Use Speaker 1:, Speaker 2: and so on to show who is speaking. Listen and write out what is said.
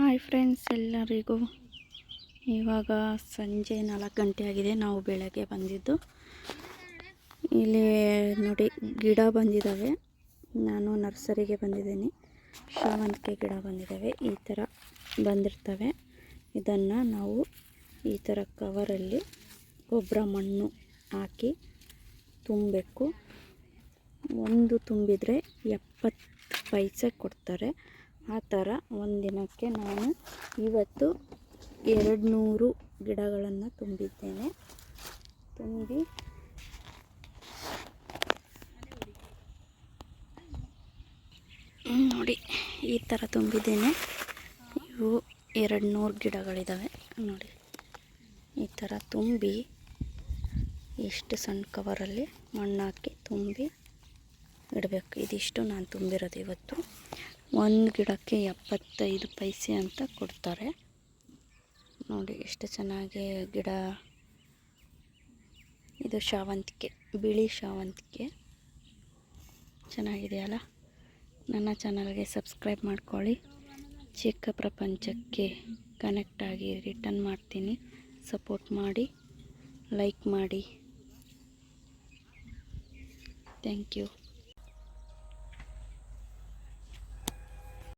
Speaker 1: Hi friends ಎಲ್ಲರಿಗೂ. ಇವಾಗ ಸಂಜೆ ನಾಲ್ಕು ಗಂಟೆ ಆಗಿದೆ. ನಾವು ಬೆಳಗ್ಗೆ ಬಂದಿದ್ದು. ಇಲ್ಲಿ ನೋಡಿ, ಗಿಡ ಬಂದಿದ್ದಾವೆ. ನಾನು ನರ್ಸರಿಗೆ ಬಂದಿದ್ದೀನಿ. ಶಾವಂತಿಗೆ ಗಿಡ ಬಂದಿದ್ದಾವೆ. ಈ ಥರ ಬಂದಿರ್ತವೆ. ಇದನ್ನು ನಾವು ಈ ಥರ ಕವರಲ್ಲಿ ಗೊಬ್ಬರ ಮಣ್ಣು ಹಾಕಿ ತುಂಬಬೇಕು. ಒಂದು ತುಂಬಿದರೆ ಎಪ್ಪತ್ತು ಪೈಸೆ ಕೊಡ್ತಾರೆ. ಆ ಥರ ಒಂದಿನಕ್ಕೆ ನಾನು ಇವತ್ತು ಎರಡು ನೂರು ಗಿಡಗಳನ್ನು ತುಂಬಿದ್ದೇನೆ. ತುಂಬಿ. ನೋಡಿ, ಈ ಥರ ತುಂಬಿದ್ದೇನೆ. ಇವು ಎರಡು ನೂರು ಗಿಡಗಳಿದ್ದಾವೆ ನೋಡಿ, ಈ ಥರ ತುಂಬಿ, ಎಷ್ಟು ಸಣ್ಣ ಕವರಲ್ಲಿ ಮಣ್ಣಾಕಿ ತುಂಬಿ. ಇಡಬೇಕು. ಇದಿಷ್ಟು ನಾನು ತುಂಬಿರೋದು ಇವತ್ತು. ಒಂದು ಗಿಡಕ್ಕೆ ಎಪ್ಪತ್ತೈದು ಪೈಸೆ ಅಂತ ಕೊಡ್ತಾರೆ. ನೋಡಿ, ಎಷ್ಟು ಚೆನ್ನಾಗಿ ಗಿಡ. ಇದು ಶಾವಂತಿಗೆ ಬಿಳಿ ಶಾವಂತಿಗೆ ಚೆನ್ನಾಗಿದೆಯಲ್ಲ ನನ್ನ ಚಾನಲ್ಗೆ ಸಬ್ಸ್ಕ್ರೈಬ್ ಮಾಡ್ಕೊಳ್ಳಿ. ಚಿಕ್ಕ ಪ್ರಪಂಚಕ್ಕೆ ಕನೆಕ್ಟ್ ಆಗಿ ರಿಟರ್ನ್ ಮಾಡ್ತೀನಿ. ಸಪೋರ್ಟ್ ಮಾಡಿ, ಲೈಕ್ ಮಾಡಿ. Thank you.